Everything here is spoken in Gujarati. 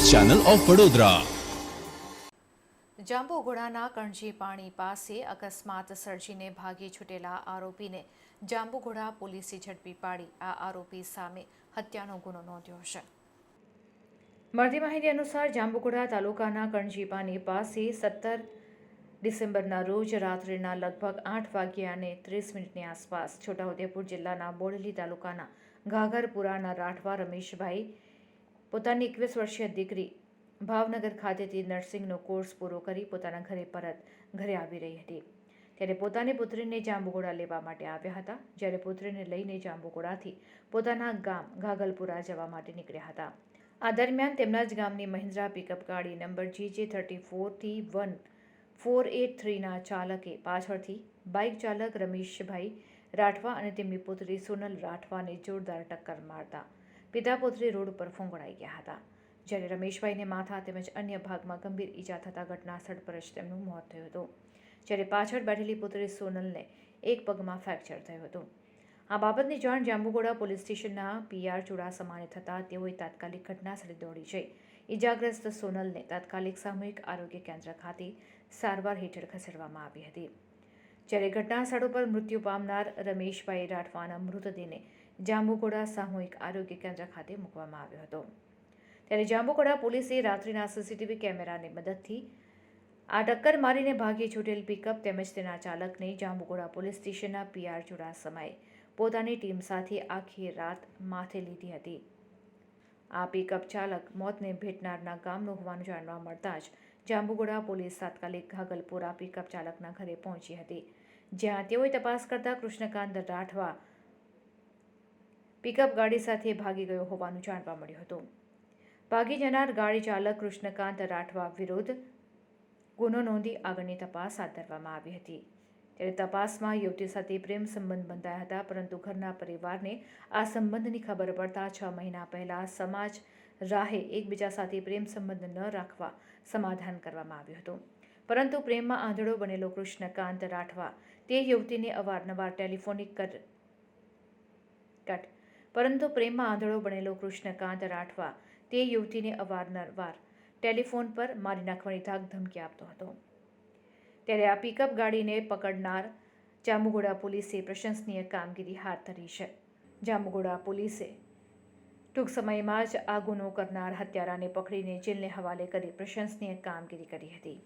Channel of Vadodara. જાંબુઘોડાના કણજી પાણી પાસે અકસ્માત સર્જીને ભાગી છૂટેલા આરોપીને જાંબુઘોડા પોલીસે ઝડપી પાડી. આ આરોપી સામે હત્યાનો ગુનો નોંધ્યો છે. મળતી માહિતી અનુસાર જાંબુઘોડા તાલુકાના કણજીપાની પાસે સત્તર ડિસેમ્બરના રોજ રાત્રિના લગભગ આઠ વાગ્યા અને ત્રીસ મિનિટની આસપાસ છોટાઉદેપુર જિલ્લાના બોડેલી તાલુકાના ઘાઘરપુરાના રાઠવા રમેશભાઈ પોતાની એકવીસ વર્ષીય દીકરી ભાવનગર ખાતેથી નર્સિંગનો કોર્સ પૂરો કરી પોતાના ઘરે પરત ઘરે આવી રહી હતી. ત્યારે પોતાની પુત્રીને જાંબુગોળા લેવા માટે આવ્યા હતા, જ્યારે પુત્રીને લઈને જાંબુગોળાથી પોતાના ગામ ઘાઘલપુરા જવા માટે નીકળ્યા હતા. આ દરમિયાન તેમના જ ગામની મહિન્દ્રા પિકઅપ ગાડી નંબર જી જે થર્ટી ફોરથી વન ફોર એટ થ્રીના ચાલકે પાછળથી બાઇક ચાલક રમેશભાઈ રાઠવા અને તેમની પુત્રી સોનલ રાઠવાને જોરદાર ટક્કર મારતા પિતા પુત્રી રોડ ઉપર ફૂંગળાઈ ગયા હતા. જ્યારે રમેશભાઈને માથા તેમજ અન્ય ભાગમાં ગંભીર ઈજા થતાં ઘટના સ્થળ પર જ તેમનું મોત થયું હતું. જ્યારે પાછળ બેઠેલી પુત્રી સોનલને એક પગમાં ફ્રેક્ચર થયું હતું. આ બાબતની જાણ જાંબુગોડા પોલીસ સ્ટેશનના પીઆર ચુડાસમાને થતાં તેઓએ તાત્કાલિક ઘટનાસ્થળે દોડી છે ઈજાગ્રસ્ત સોનલને તાત્કાલિક સામૂહિક આરોગ્ય કેન્દ્ર ખાતે સારવાર હેઠળ ખસેડવામાં આવી હતી. જ્યારે ઘટના સ્થળ ઉપર મૃત્યુ પામનાર રમેશભાઈ રાઠવાના મૃતદેહને જાંબુગોડા સામૂહિક આરોગ્ય કેન્દ્ર ખાતે મૂકવામાં આવ્યો હતો. ત્યારે જાંબુગોડા પોલીસે રાત્રિના સીસીટીવી કેમેરાની મદદથી આ ટક્કર મારીને ભાગી છૂટેલ પિકઅપ તેમજ તેના ચાલકને જાંબુગોડા પોલીસ સ્ટેશનના પીઆર ચુડાસમાએ પોતાની ટીમ સાથે આખી રાત માથે લીધી હતી. આ પિકઅપ ચાલક મોતને ભેટનારના ગામનો હોવાનું જાણવા મળતા જ જાંબુગોડા પોલીસ તાત્કાલિક ઘાગલપુરા પિકઅપ ચાલકના ઘરે પહોંચી હતી. જ્યાં તેઓએ તપાસ કરતા કૃષ્ણકાંત રાઠવા પિકઅપ ગાડી સાથે ભાગી ગયો હોવાનું જાણવા મળ્યું હતું. ભાગી જનાર ગાડી ચાલક કૃષ્ણકાંત રાઠવા વિરુદ્ધ ગુનો નોંધી આગળની તપાસ હાથ ધરવામાં આવી હતી. ત્યારે તપાસમાં યુવતી સાથે પ્રેમ સંબંધ બંધાયા હતા, પરંતુ ઘરના પરિવારને આ સંબંધની ખબર પડતા છ મહિના પહેલા સમાજ રાહે એકબીજા સાથે પ્રેમ સંબંધ ન રાખવા સમાધાન કરવામાં આવ્યું હતું. પરંતુ પ્રેમમાં આંધળો બનેલો કૃષ્ણકાંત રાઠવા તે યુવતીને અવારનવાર ટેલિફોનિક કટ પરંતુ પ્રેમમાં આંધળો બનેલો કૃષ્ણકાંત રાઠવા તે યુવતીને અવારનવાર ટેલિફોન પર મારી નાખવાની ધાક ધમકી આપતો હતો. ત્યારે આ પિકઅપ ગાડીને પકડનાર જાંબુગોડા પોલીસે પ્રશંસનીય કામગીરી હાથ ધરી છે. જાંબુગોડા પોલીસે ટૂંક સમયમાં જ આ ગુનો કરનાર હત્યારાને પકડીને જેલને હવાલે કરી પ્રશંસનીય કામગીરી કરી હતી.